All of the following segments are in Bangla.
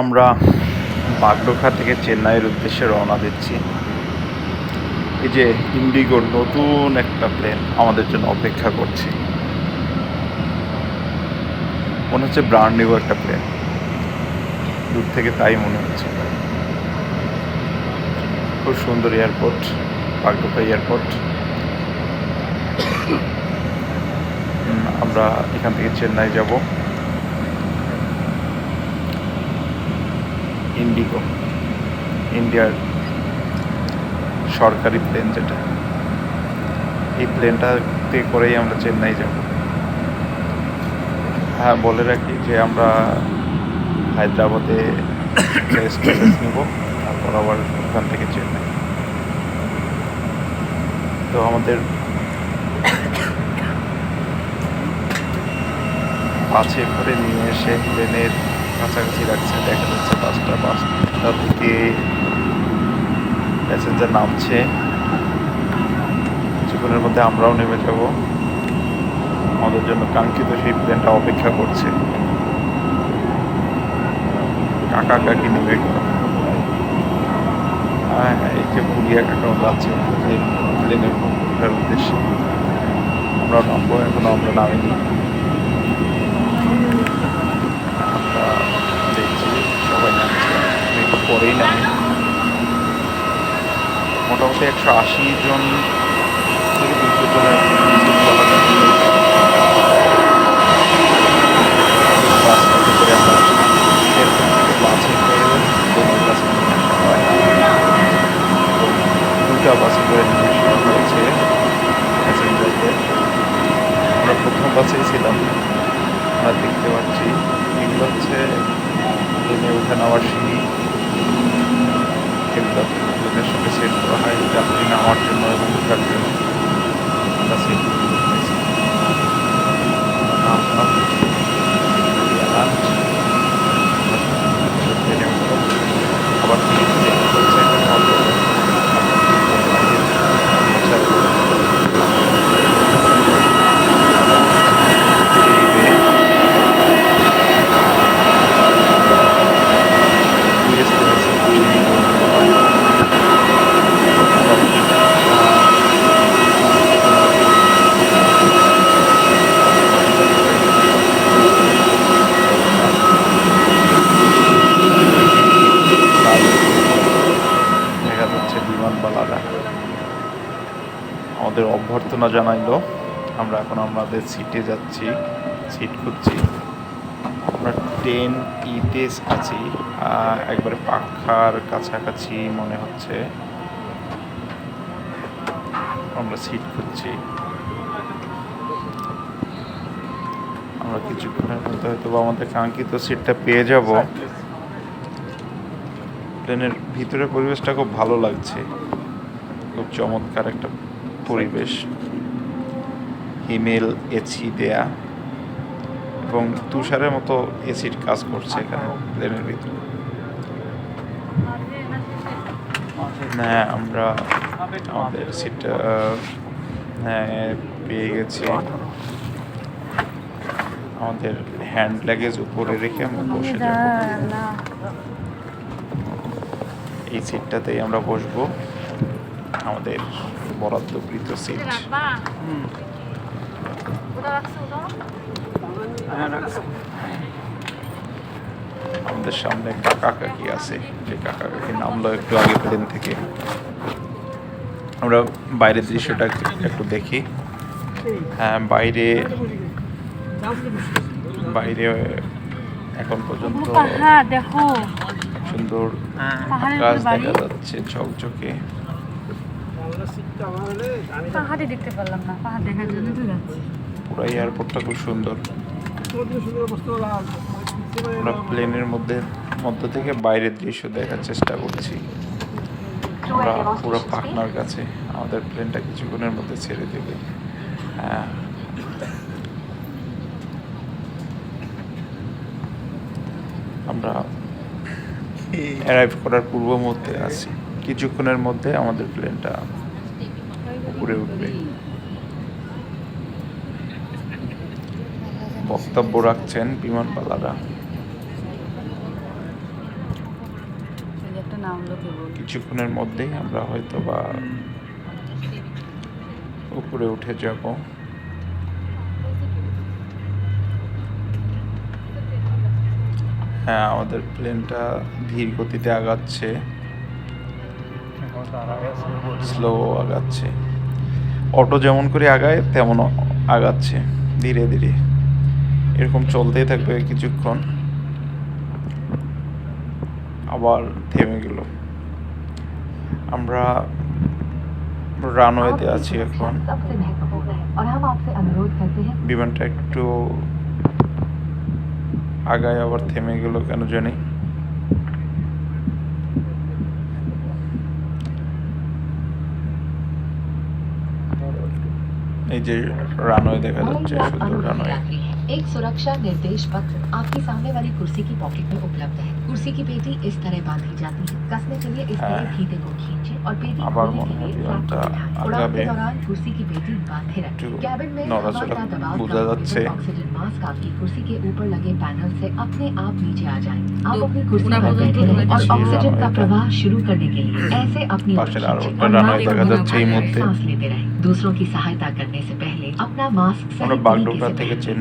আমরা বাগডোখা থেকে চেন্নাইয়ের উদ্দেশ্যে রওনা দিচ্ছি। এই যে ইন্ডিগোর নতুন একটা প্লেন আমাদের জন্য অপেক্ষা করছে। মনে হচ্ছে ব্রান্ড নিউ একটা প্লেন। দূর থেকে তাই মনে হচ্ছে। খুব সুন্দর এয়ারপোর্ট বাগডোখা এয়ারপোর্ট আমরা এখান থেকে চেন্নাই যাব। ইন্ডিগো ইন্ডিয়ার সরকারি প্লেন যেটা। এই প্লেনটাতে করেই আমরা চেন্নাই যাব। হ্যাঁ বলে রাখি যে আমরা হায়দ্রাবাদে নেব, তারপর আবার ওখান থেকে চেন্নাই। তো আমাদের বাসে করে নিয়ে এসে প্লেনের কাছাকাছি রাখছে দেখা যাচ্ছে বাসটা বাসটা থেকে প্যাসেঞ্জার নামছে। কিছুক্ষণের মধ্যে আমরাও নেমে যাব। আমাদের জন্য কাঙ্ক্ষিত সেই প্লেনটা অপেক্ষা করছে। কাকা কাকি নেমে হ্যাঁ হ্যাঁ, এই যে পুরিয়া কাকাও যাচ্ছে প্লেন প্লেনের উদ্দেশ্যে। আমরা নামবো এখনও আমরা নামিনি আমরা দেখছি সবাই নামছে পরেই নামি মোটামুটি একশো আশি জন থেকে দুশো জনের দুটা বাসে করে নিয়ে আসা হয়েছে প্যাসেঞ্জারদের আমরা প্রথম বাসেই ছিলাম। আমরা দেখতে পাচ্ছি এগুলো হচ্ছে প্লেনে উঠে নেওয়ার সিঁড়ি, এগুলো প্লেনের সঙ্গে সেট করা হয় যাত্রী নামার জন্য এবং উঠার জন্য। আবার অভ্যর্থনা জানাইলো। আমরা এখন আমাদের সিটে যাচ্ছি সিট খুঁজছি। আমরা টেন ইতে আছি একবারে পাখার কাছাকাছি মনে হচ্ছে। আমরা সিট খুঁজছি। আমরা কিছুক্ষণের মধ্যে হয়তো আমাদের কাঙ্ক্ষিত সিটটা পেয়ে যাব। প্লেনের ভিতরের পরিবেশটা খুব ভালো লাগছে। খুব চমৎকার একটা পরিবেশ। হিমেল, এসি দেয়া এবং তুষারের মতো এসির কাজ করছে এখানে প্লেনের ভিতরে। হ্যাঁ আমরা আমাদের সিটটা হ্যাঁ পেয়ে গেছি। আমাদের হ্যান্ড লাগেজ উপরে রেখে আমরা বসে এই সিটটাতেই আমরা বসবো। আমাদের বরাদ্দকৃত সিট আমাদের সামনে কাকা কাকি আছে। যে কাকা কাকি নামলো একটু আগে প্লেন থেকে। আমরা বাইরের দৃশ্যটা একটু- দেখি। হ্যাঁ বাইরে বাইরে এখন পর্যন্ত দেখো। সুন্দর আকাশ দেখা যাচ্ছে ঝকঝকে। পাহাড়ে দেখতে পারলাম না পাহাড় দেখার জন্য। তো যাচ্ছি। পুরো এয়ারপোর্টটা খুব সুন্দর। আমরা প্লেনের মধ্যে মধ্য থেকে বাইরের দৃশ্য দেখার চেষ্টা করছি। আমরা পুরো পাখনার কাছে। আমাদের প্লেনটা কিছুক্ষণের মধ্যে ছেড়ে দেবে। হ্যাঁ। আমরা অ্যারাইভ করার পূর্ব মুহূর্তে আছি। কিছুক্ষণের মধ্যে আমাদের প্লেনটা উপরে উঠবে। বক্তব্য রাখছেন বিমানবালারা কিছুক্ষণের মধ্যেই আমরা হয়তো বা উপরে উঠে যাব। হ্যাঁ আমাদের প্লেনটা ধীর গতিতে আগাচ্ছে। স্লো আগাচ্ছে। অটো যেমন করে আগায়, তেমন আগাচ্ছে, ধীরে ধীরে। এরকম চলতেই থাকবে কিছুক্ষণ। আবার থেমে গেল। আমরা রানওয়েতে আছি এখন। বিমানটা একটু আগায় আবার থেমে গেল, কেন জানি। এই যে রানওয়ে দেখা যাচ্ছে সুন্দর রানওয়ে एक सुरक्षा निर्देश पत्र आपके सामने वाली कुर्सी की पॉकेट में उपलब्ध है। कुर्सी की पेटी इस तरह बांधी जाती है। कसने के लिए इस तरह फीते को खींचे और पेटी उड़ान के दौरान कुर्सी की पेटी बांधे रखे। कैबिन में दबाव ऑक्सीजन मास्क आपकी कुर्सी के ऊपर लगे पैनल से अपने आप नीचे आ जाए। आप अपनी कुर्सी पर बैठे और ऑक्सीजन का प्रवाह शुरू करने के लिए ऐसे अपनी सांस लेते रहे। दूसरों की सहायता करने से पहले अपना मास्क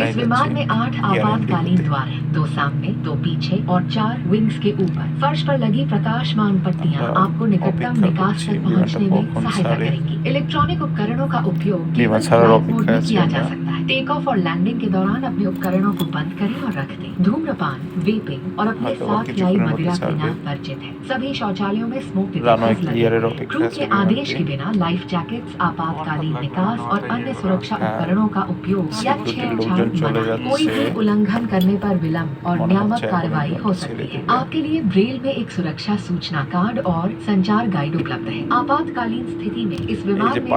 इस विमान में आठ आपातकालीन द्वार है। दो सामने दो पीछे और चार विंग्स के ऊपर। फर्श पर लगी प्रकाश मान पट्टियाँ आपको निकटतम निकास तक पहुँचने में सहायता करेंगी। इलेक्ट्रॉनिक उपकरणों का उपयोग किया जा सकता है। टेक ऑफ़ और लैंडिंग के दौरान अपने उपकरणों को बंद करें और रख दें। धूम्रपान वेपिंग और अपने साथ लाई मदिरा पीना वर्जित है। सभी शौचालयों में स्मोक डिटेक्टर्स लगे क्रू के आदेश के बिना लाइफ जैकेट्स आपातकालीन निकास और अन्य सुरक्षा उपकरणों का उपयोग या छेड़छाड़ कोई भी उल्लंघन करने पर विलंब और नियामक कार्रवाई हो सकती है। आपके लिए ब्रेल में एक सुरक्षा सूचना कार्ड और संचार गाइड उपलब्ध है। आपातकालीन स्थिति में इस विमान में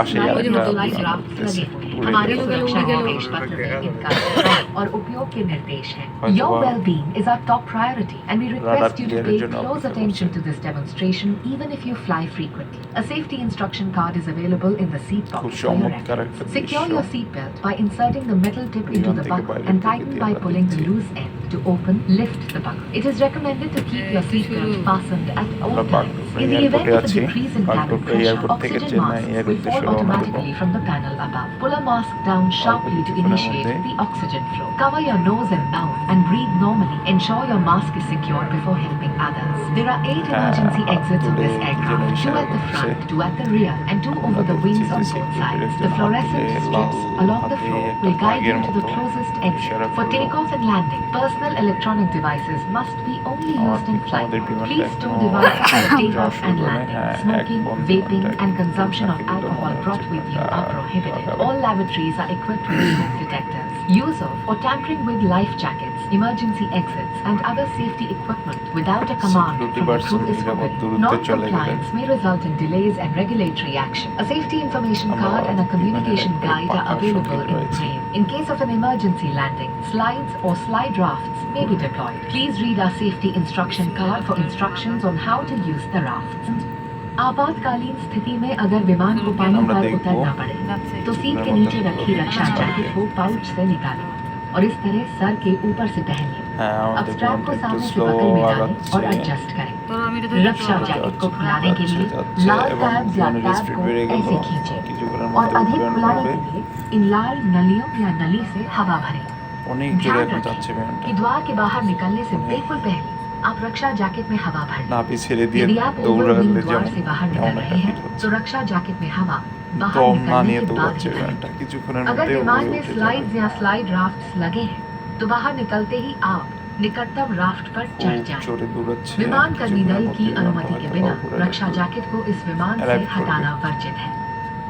ड्राफ्ट लगे हुए हैं। हमारे सुरक्षा निवेश पत्र में इनका और उपयोग के निर्देश हैं your wellbeing is our top priority and we request you to pay close attention to this demonstration even if you fly frequently a safety instruction card is available in the seat pocket secure your seat belt by inserting the metal tip into the buckle and tighten by pulling the loose end to open lift the buckle it is recommended to keep your seat belt fastened at all times Bagdogra In the event এয়ারপোর্টে of a আছি decrease in cabin Bagdogra pressure, airport থেকে oxygen চেন্নাই masks এর will fall উদ্দেশ্যে রওনা দেব automatically from the panel above. Pull a mask down sharply to কিছুক্ষণের initiate মধ্যে। the oxygen flow. Cover your nose and mouth and breathe normally. Ensure your mask is secured before helping others. There are eight হ্যাঁ, emergency হাত exits of তুলে this কি যেন aircraft, two ইশারা at the করছে। front, two at the rear, and two over আমরা the দেখছি wings যে on both security sides. একজন The হাত fluorescent দিয়ে strips লাল along হাত the দিয়ে floor একটা will guide you বাঘের to the মতো closest exit. ইশারা For করলো। takeoff and landing, personal electronic devices must be only আমার used in ঠিক flight. আমাদের বিমানটা Please stow এখনো devices for যাওয়ার takeoff and landing, smoking, vaping, and consumption of alcohol brought with you are prohibited. All lavatories are equipped with smoke detectors. Use of or tampering with life jackets, emergency exits, and other safety equipment without a command from the crew is forbidden. Non-compliance may result in delays and regulatory action. A safety information card and a communication guide are available in the train. In case of an emergency landing, slides or slide rafts may be deployed. Please read our safety instruction card for instructions on how to use the raft. आपातकालीन स्थिति में अगर विमान को पानी पर उतरना पड़े तो सीट के नीचे रखी रक्षा जैकेट को पाउच से निकाले और इस तरह सर के ऊपर से पहने अब स्ट्रैप को सामने से पकड़ में डालें और एडजस्ट करें। रक्षा जैकेट को खुलाने के लिए लाल टैब या टैब को ऐसे खींचे और अधिक खुलाने के लिए इन लाल नलियों या नली से हवा भरें। ध्यान रखें कि द्वार के बाहर निकलने से बिल्कुल पहले आप रक्षा जैकेट में हवा भर आप इसीलिए दिए आप ले जाओ से बाहर निकल रहे हैं तो रक्षा जैकेट में हवा बाहर तो के बाद ही अगर विमान में स्लाइड्स या स्लाइड राफ्ट्स लगे हैं तो बाहर निकलते ही आप निकटतम राफ्ट पर चढ़ जाएँ। विमान कर्मी दल की अनुमति के बिना रक्षा जैकेट को इस विमान से हटाना वर्जित है।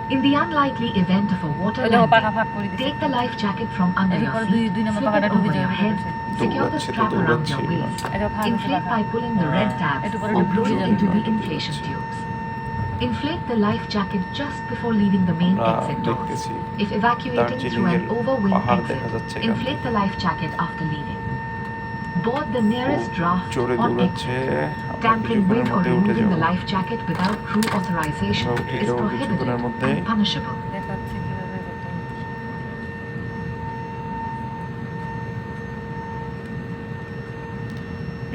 In the unlikely event of a water landing, take the life jacket from under your feet, slip it over your head, দৌড়াচ্ছে তো strap around দৌড়াচ্ছে your waist, এটা ফাঁক হচ্ছে inflate পাখা by pulling the red tabs একটু পরে or ঢুকে blow যাবে। into the inflation tubes. Inflate the life jacket just before leaving the main আমরা exit doors. দেখতেছি If evacuating through an দার্জিলিংয়ের overwing পাহাড় দেখা exit, যাচ্ছে এখান inflate থেকে। the life jacket after leaving. Board the nearest খুব draft জোরে or দৌড়াচ্ছে exit. আমরা Tampering কিছুক্ষণের with or মধ্যে উঠে removing যাব the life jacket without crew authorization আমরা উঠে is যাবো prohibited কিছুক্ষণের মধ্যে and punishable.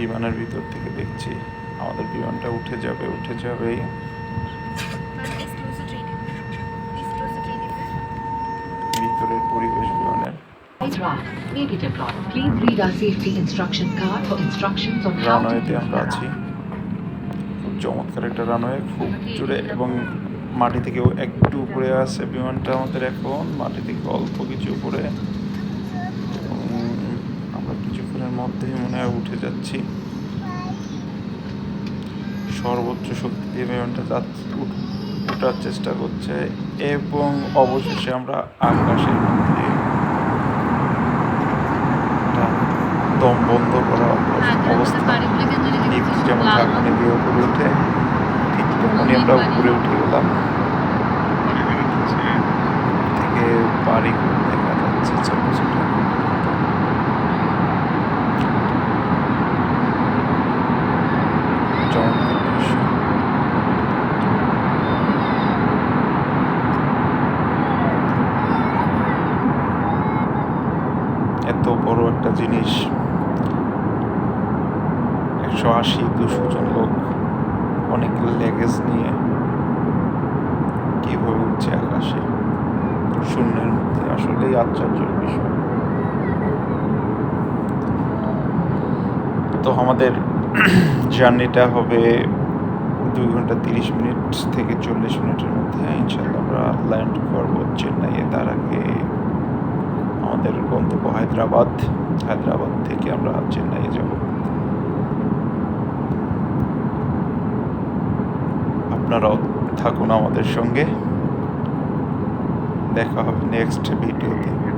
বিমানের ভিতর থেকে দেখছি আমাদের বিমানটা উঠে যাবে উঠে যাবে ভিতরের পরিবেশ বিমানের। রানওয়েতে আমরা আছি। খুব চমৎকার একটা রানওয়ে খুব জোরে এবং মাটি থেকে একটু উপরে আছে বিমানটা আমাদের এখন। মাটি থেকে অল্প কিছু উপরে। মধ্যেই মনে হয় উঠে যাচ্ছি। সর্বোচ্চ শক্তি দিয়ে বিমানটা ওঠার চেষ্টা করছে এবং অবশেষে আমরা আকাশের মধ্যে দম বন্ধ করা অবস্থা। যেমন ঝাঁকুনি দিয়ে উপরে উঠে, ঠিক তখনই আমরা উপরে উঠে গেলাম। থেকে বাড়ি দেখা যাচ্ছে, ছোট ছোট চমৎকার দৃশ্য এত বড় একটা একশো আশি, দুশো জন লোক, অনেক লেগেজ নিয়ে কীভাবে উঠছে আকাশে? শূন্যের মধ্যে আসলেই আশ্চর্যের বিষয়। তো আমাদের জার্নিটা হবে দুই ঘণ্টা তিরিশ মিনিট থেকে চল্লিশ মিনিটের মধ্যে। ইনশাল্লাহ আমরা ল্যান্ড করব চেন্নাইয়ে। তার আগে আমাদের গন্তব্য হায়দ্রাবাদ। হায়দ্রাবাদ থেকে আমরা চেন্নাই যাব। আপনারাও থাকুন আমাদের সঙ্গে। দেখা হবে নেক্সট ভিডিওতে